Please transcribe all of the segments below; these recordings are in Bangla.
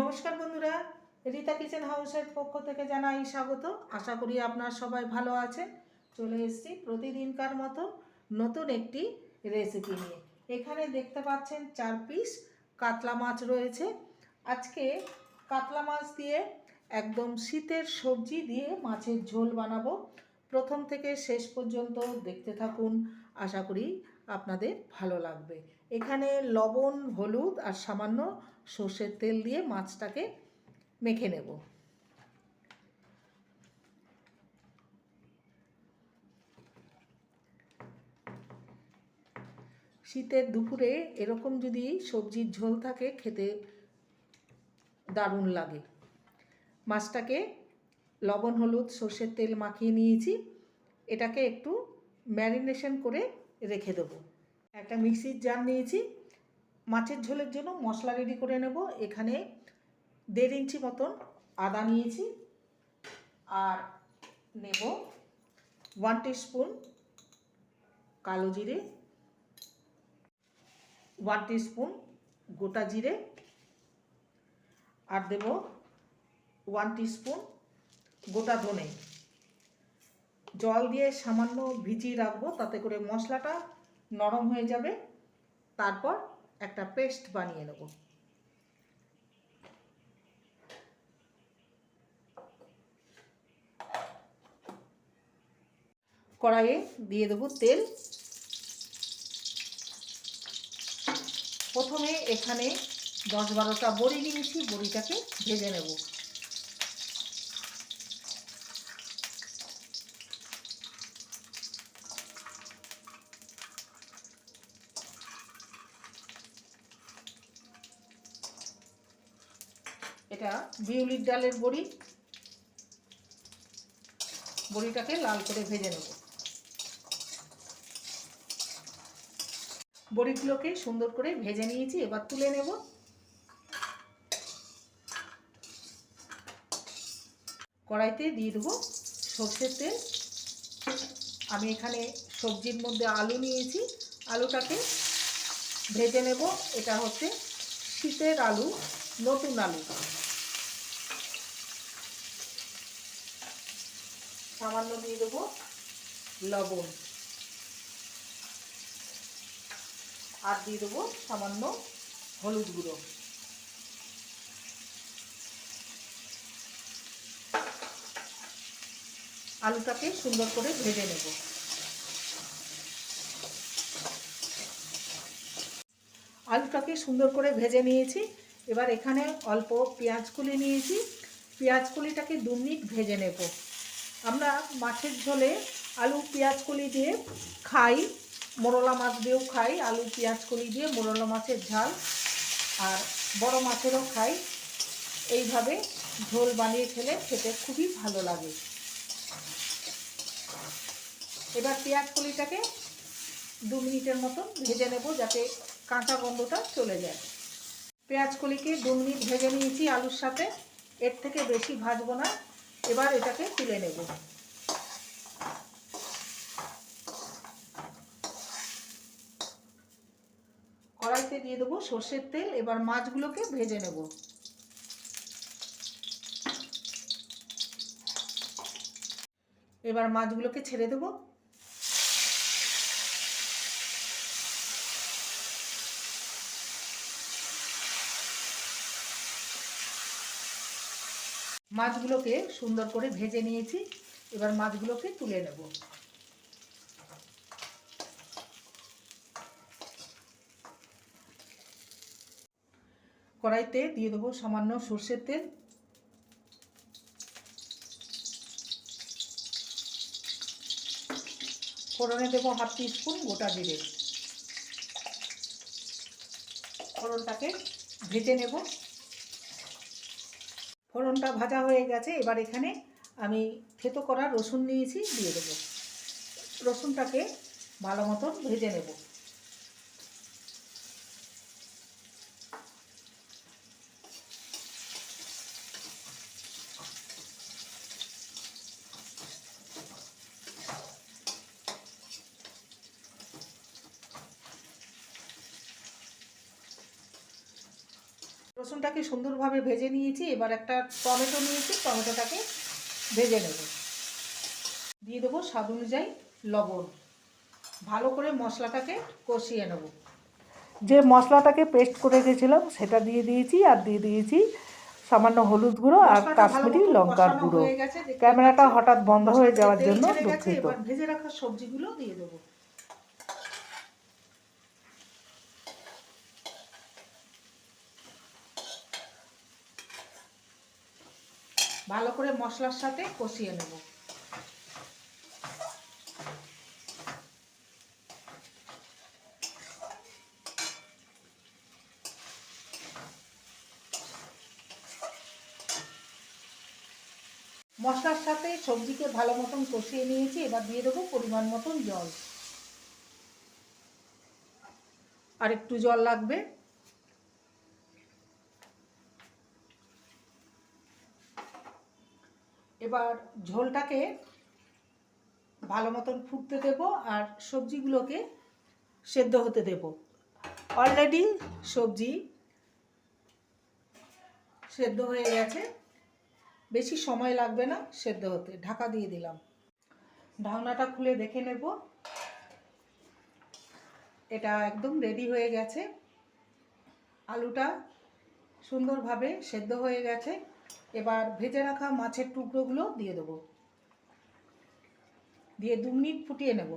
নমস্কার বন্ধুরা, রীতা কিচেন হাউসের পক্ষ থেকে জানাই স্বাগত। আশা করি আপনার সবাই ভালো আছেন। চলে এসেছি প্রতিদিনকার মতো নতুন একটি রেসিপি নিয়ে। এখানে দেখতে পাচ্ছেন চার পিস কাতলা মাছ রয়েছে। আজকে কাতলা মাছ দিয়ে একদম শীতের সবজি দিয়ে মাছের ঝোল বানাবো। প্রথম থেকে শেষ পর্যন্ত দেখতে থাকুন। আশা করি আপনাদের ভালো লাগবে। এখানে লবণ, হলুদ আর সামান্য সর্ষের তেল দিয়ে মাছটাকে মেখে নেব। শীতের দুপুরে এরকম যদি সবজির ঝোল থাকে, খেতে দারুণ লাগে। মাছটাকে লবণ, হলুদ, সর্ষের তেল মাখিয়ে নিয়েছি। এটাকে একটু ম্যারিনেশন করে রেখে দেবো। একটা মিক্সির জার নিয়েছি, মাছের ঝোলের জন্য মশলা রেডি করে নেব। এখানে দেড় ইঞ্চি মতন আদা নিয়েছি আর নেব ওয়ান স্পুন কালো জিরে ওয়ান স্পুন গোটা জিরে আর দেব ওয়ান স্পুন গোটা ধনে। জল দিয়ে সামান্য ভিজিয়ে রাখব, তাতে করে মশলাটা নরম হয়ে যাবে। তারপর একটা পেস্ট বানিয়ে নেব। কড়াইয়ে দিয়ে দেবো তেল। প্রথমে এখানে দশ বারোটা বড়ি নিয়েছি, বড়িটাকে ভেজে নেব। এটা বিউলির ডালের বড়ি। বড়িটাকে লাল করে ভেজে নেব। বড়িগুলোকে সুন্দর করে ভেজে নিয়েছি, এবার তুলে নেব। কড়াইতে দিয়ে দেবো সর্ষের তেল। আমি এখানে সবজির মধ্যে আলু নিয়েছি, আলুটাকে ভেজে নেব। এটা হচ্ছে শীতের আলু, নতুন আলু। সামান্য দিয়ে দেবো লবণ। আর দিয়ে দেবো সামান্য হলুদ গুঁড়ো। আলুটাকে সুন্দর করে ভেজে নেব। আলুটাকে সুন্দর করে ভেজে নিয়েছি। এবার এখানে অল্প পেঁয়াজ কুলি নিয়েছি। পেঁয়াজ কুলিটাকে দু মিনিট ভেজে নেব। আমরা মাছের ঝোলে আলু, পেঁয়াজ, কলি দিয়ে খাই, মোরলা মাছ দিয়েও খাই, আলু, পেঁয়াজ, কলি দিয়ে মোরলা মাছের ঝাল, আর বড় মাছেরও খাই। এইভাবে ঝোল বানিয়ে খেলে খেতে খুবই ভালো লাগে। এবার পেঁয়াজ কলিটাকে দু মিনিটের মতন ভেজে নেব যাতে কাঁচা গন্ধটা চলে যায়। পেঁয়াজ কলিকে দু মিনিট ভেজে নিয়েছি আলুর সাথে। এর থেকে বেশি ভাজবো না। এবার এটাকে তুলে নেব। কড়াইতে দিয়ে দেবো সর্ষের তেল, এবার মাছগুলোকে ভেজে নেব। এবার মাছগুলোকে ছেড়ে দেবো। মাছগুলোকে সুন্দর করে ভেজে নিয়েছি। এবার মাছগুলোকে তুলে নেব। কড়াইতে দিয়ে দেবো সামান্য সর্ষের তেল। ফোড়নে দেবো হাফ স্পুন গোটা জিরে। ফোড়নটাকে ভেজে নেব। ফোড়নটা ভাজা হয়ে গেছে। এবার এখানে আমি থেতো করা রসুন নিয়েছি, দিয়ে দেবো। রসুনটাকে ভালো মতন ভেজে নেব। রসুনটাকে সুন্দরভাবে ভেজে নিয়েছি এবার একটা টমেটো নিয়েছি টমেটোটাকে ভেজে নেব। দিয়ে দেবো স্বাদ অনুযায়ী লবণ। ভালো করে মশলাটাকে কষিয়ে নেব। যে মশলাটাকে পেস্ট করে গেছিলাম সেটা দিয়ে দিয়েছি আর দিয়ে দিয়েছি সামান্য হলুদ গুঁড়ো আর কাশ্মীরি লঙ্কার গুঁড়ো। ক্যামেরাটা হঠাৎ বন্ধ হয়ে যাওয়ার জন্য দুঃখিত। ভেজে রাখা সবজিগুলো দিয়ে দেবো। ভালো করে মশলার সাথে কষিয়ে নেব। মশলার সাথে সবজিকে ভালো মতন কষিয়ে নিয়েছি, এবার দিয়ে দেবো পরিমাণ মতন জল। আর একটু জল লাগবে। এবার ঝোলটাকে ভালো মতন ফুটতে দেব আর সবজিগুলোকে সেদ্ধ হতে দেব। অলরেডি সবজি সেদ্ধ হয়ে গেছে। বেশি সময় লাগবে না সেদ্ধ হতে, ঢাকা দিয়ে দিলাম। ঢাকনাটা খুলে দেখে নেব। এটা একদম রেডি হয়ে গেছে। আলুটা সুন্দরভাবে সেদ্ধ হয়ে গেছে। এবার ভেজে রাখা মাছের টুকরোগুলো দিয়ে দেবো। দিয়ে দু মিনিট ফুটিয়ে নেব।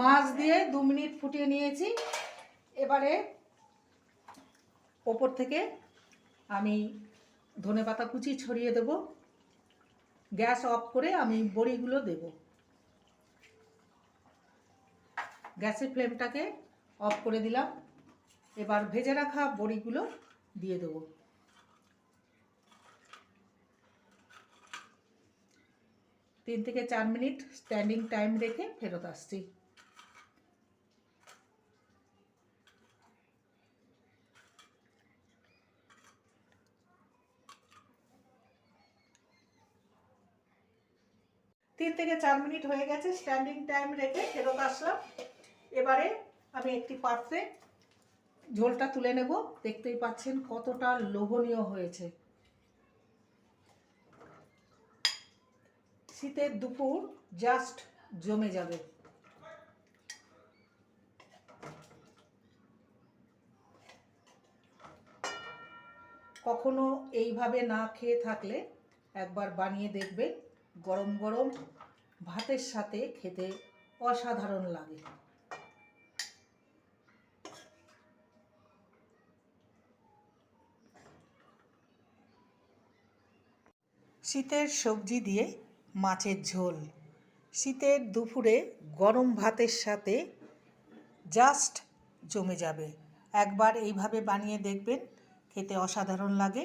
মাছ দিয়ে দু মিনিট ফুটিয়ে নিয়েছি। এবারে ওপর থেকে আমি ধনেপাতা কুচি ছড়িয়ে দেব। গ্যাস অফ করে আমি বড়িগুলো দেব। গ্যাসের ফ্লেমটাকে অফ করে দিলাম। এবার ভেজে রাখা বড়িগুলো দিয়ে দেব। তিন থেকে চার মিনিট স্ট্যান্ডিং টাইম রেখে ফেরত আসছি। তিন থেকে চার মিনিট হয়ে গেছে স্ট্যান্ডিং টাইম রেখে ফেরত আসলাম। এবারে আমি একটি পাত্রে ঝোলটা তুলে নেব। দেখতেই পাচ্ছেন কতটা লোভনীয় হয়েছে। শীতের দুপুর জাস্ট জমে যাবে। কখনো এইভাবে না খেয়ে থাকলে একবার বানিয়ে দেখবেন। গরম গরম ভাতের সাথে খেতে অসাধারণ লাগে। শীতের সবজি দিয়ে মাছের ঝোল। শীতের দুপুরে গরম ভাতের সাথে জাস্ট জমে যাবে। একবার এইভাবে বানিয়ে দেখবেন, খেতে অসাধারণ লাগে।